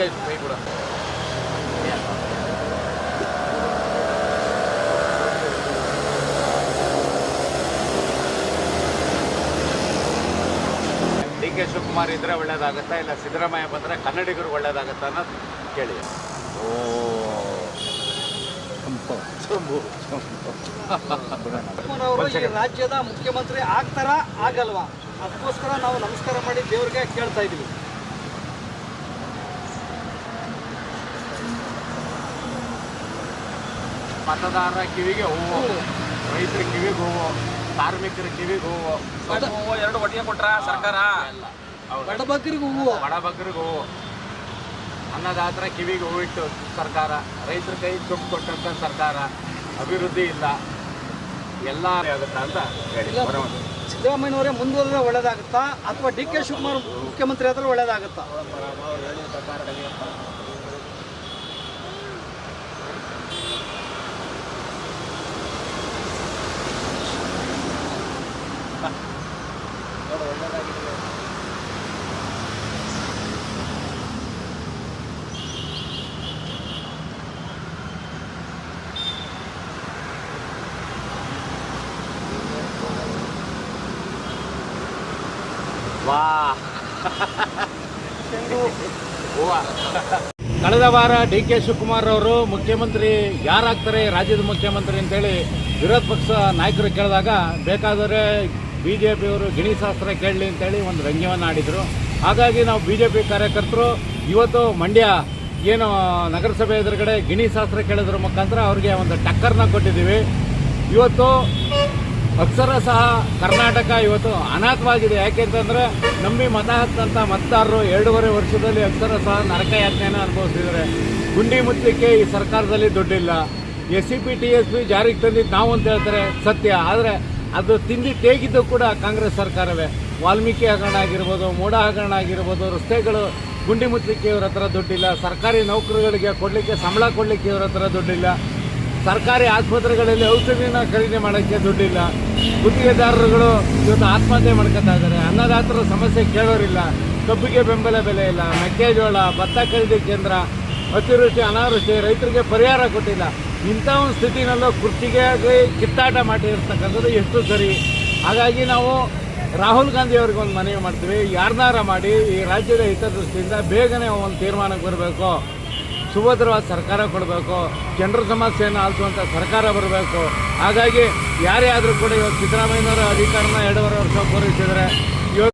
K ಕೈ ಕೂಡ. D K Shivakumar ಇದ್ರೆ ಒಳ್ಳೇದಾಗುತ್ತಾ? ಇಲ್ಲ ಸಿದ್ದರಾಮಯ್ಯ ಬಂದ್ರೆ ಕನ್ನಡಿಗರು ಒಳ್ಳೇದಾಗುತ್ತಾ ಅನ್ನೋದು ಕೇಳಿ. ಓ ರಾಜ್ಯದ ಮುಖ್ಯಮಂತ್ರಿ ಆಗ್ತಾರ? ಆಗಲ್ವಾ? ಅದಕ್ಕೋಸ್ಕರ ನಾವು ನಮಸ್ಕಾರ ಮಾಡಿ ದೇವ್ರಿಗೆ ಕೇಳ್ತಾ ಇದೀವಿ. ಮತದಾರರ ಕಿವಿಗೆ ಹೂವು ರೈತರ ಕಿವಿಗೆ ಹೂವು ಕಾರ್ಮಿಕರ ಕಿವಿಗೆ ಹೂವು. ಹೂವು ಎರಡು ಒಟ್ಟಿಗೆ ಕೊಟ್ರ ಸರ್ಕಾರ? ಬಡಬಗ್ಗರಿಗೂ ಹೂವು. ಬಡಬಗ್ಗರಿಗೂ ಹೂವು. ಅನ್ನದಾತರ ಕಿವಿಗೆ ಹೂವಿಟ್ಟು ಸರ್ಕಾರ ರೈತರ ಕೈ ದುಡ್ಡು ಕೊಟ್ಟಂತ ಸರ್ಕಾರ ಅಭಿವೃದ್ಧಿ ಇಲ್ಲ. ಎಲ್ಲ ಆಗುತ್ತಾ ಅಂತ. ಸಿದ್ದರಾಮಯ್ಯನವರೇ ಮುಂದುವರೆದ್ರೆ ಒಳ್ಳೇದಾಗುತ್ತಾ? ಅಥವಾ ಡಿ ಕೆ ಶಿವಕುಮಾರ್ ಮುಖ್ಯಮಂತ್ರಿ ಆದ್ರೆ ಒಳ್ಳೇದಾಗುತ್ತಾ? ವಾ. ಹೂವ ಕಳೆದ ವಾರ ಡಿ ಕೆ ಶಿವಕುಮಾರ್ ಅವರು ಮುಖ್ಯಮಂತ್ರಿ ಯಾರಾಗ್ತಾರೆ, ರಾಜ್ಯದ ಮುಖ್ಯಮಂತ್ರಿ ಅಂತೇಳಿ ವಿರೋಧ ಪಕ್ಷ ನಾಯಕರು ಕೇಳಿದಾಗ ಬೇಕಾದರೆ ಬಿ ಜೆ ಪಿಯವರು ಗಿಣಿಶಾಸ್ತ್ರ ಕೇಳಲಿ ಅಂತೇಳಿ ಒಂದು ವ್ಯಂಗ್ಯವನ್ನು ಆಡಿದರು. ಹಾಗಾಗಿ ನಾವು ಬಿ ಜೆ ಪಿ ಕಾರ್ಯಕರ್ತರು ಇವತ್ತು ಮಂಡ್ಯ ಏನು ನಗರಸಭೆ ಎದುರುಗಡೆ ಗಿಣಿಶಾಸ್ತ್ರ ಕೇಳಿದ್ರ ಮುಖಾಂತರ ಅವ್ರಿಗೆ ಒಂದು ಟಕ್ಕರ್ನ ಕೊಟ್ಟಿದ್ದೀವಿ. ಇವತ್ತು ಅಕ್ಷರ ಸಹ ಕರ್ನಾಟಕ ಇವತ್ತು ಅನಾಥವಾಗಿದೆ. ಯಾಕೆಂತಂದ್ರೆ ನಂಬಿ ಮತ ಹತ್ತಂತ ಮತದಾರರು ಎರಡೂವರೆ ವರ್ಷದಲ್ಲಿ ಅಕ್ಷರ ಸಹ ನರಕ ಯಾತನೆಯನ್ನು ಅನುಭವಿಸಿದ್ದಾರೆ. ಗುಂಡಿ ಮುಚ್ಚಲಿಕ್ಕೆ ಈ ಸರ್ಕಾರದಲ್ಲಿ ದುಡ್ಡಿಲ್ಲ. S C P T S P ಜಾರಿಗೆ ತಂದಿದ್ದು ನಾವು ಅಂತ ಹೇಳ್ತಾರೆ ಸತ್ಯ. ಆದರೆ ಅದು ತಿಂದಿ ತೇಗಿದ್ದು ಕೂಡ ಕಾಂಗ್ರೆಸ್ ಸರ್ಕಾರವೇ. ವಾಲ್ಮೀಕಿ ಹಗರಣ ಆಗಿರ್ಬೋದು, ಮೋಡ ಹಗರಣ ಆಗಿರ್ಬೋದು, ರಸ್ತೆಗಳು ಗುಂಡಿ ಮುಚ್ಚಲಿಕ್ಕೆ ಇವ್ರ ಹತ್ರ ದುಡ್ಡಿಲ್ಲ. ಸರ್ಕಾರಿ ನೌಕರಿಗಳಿಗೆ ಕೊಡಲಿಕ್ಕೆ, ಸಂಬಳ ಕೊಡಲಿಕ್ಕೆ ಇವ್ರ ಹತ್ರ ದುಡ್ಡಿಲ್ಲ. ಸರ್ಕಾರಿ ಆಸ್ಪತ್ರೆಗಳಲ್ಲಿ ಔಷಧಿನ ಖರೀದಿ ಮಾಡೋಕ್ಕೆ ದುಡ್ಡಿಲ್ಲ. ಗುತ್ತಿಗೆದಾರರುಗಳು ಇವತ್ತು ಆತ್ಮಹತ್ಯೆ ಮಾಡ್ಕೊತಾ ಇದ್ದಾರೆ. ಅನ್ನದಾತರ ಸಮಸ್ಯೆ ಕೇಳೋರಿಲ್ಲ. ಕಬ್ಬಿಗೆ ಬೆಂಬಲ ಬೆಲೆ ಇಲ್ಲ. ಮೆಕ್ಕೆಜೋಳ, ಭತ್ತ ಖರೀದಿ ಕೇಂದ್ರ, ಅತಿವೃಷ್ಟಿ, ಅನಾವೃಷ್ಟಿ ರೈತರಿಗೆ ಪರಿಹಾರ ಕೊಟ್ಟಿಲ್ಲ. ಇಂಥ ಒಂದು ಸ್ಥಿತಿನಲ್ಲೂ ಕುರ್ಚಿಗೆ ಕಿತ್ತಾಟ ಮಾಡಿರ್ತಕ್ಕಂಥದ್ದು ಎಷ್ಟು ಸರಿ. ಹಾಗಾಗಿ ನಾವು ರಾಹುಲ್ ಗಾಂಧಿ ಅವ್ರಿಗೆ ಒಂದು ಮನವಿ ಮಾಡ್ತೀವಿ. ಯಾರನ್ನಾರ ಮಾಡಿ ಈ ರಾಜ್ಯದ ಹಿತದೃಷ್ಟಿಯಿಂದ ಬೇಗನೆ ಒಂದು ತೀರ್ಮಾನಕ್ಕೆ ಬರಬೇಕು. ಸುಭದ್ರವಾದ ಸರ್ಕಾರ ಕೊಡಬೇಕು, ಜನರ ಸಮಸ್ಯೆಯನ್ನು ಆಲಿಸುವಂಥ ಸರ್ಕಾರ ಬರಬೇಕು. ಹಾಗಾಗಿ ಯಾರೇ ಆದರೂ ಕೂಡ ಇವತ್ತು ಸಿದ್ದರಾಮಯ್ಯನವರು ಅಧಿಕಾರನ ಎರಡೂವರೆ ವರ್ಷ ಪೂರೈಸಿದರೆ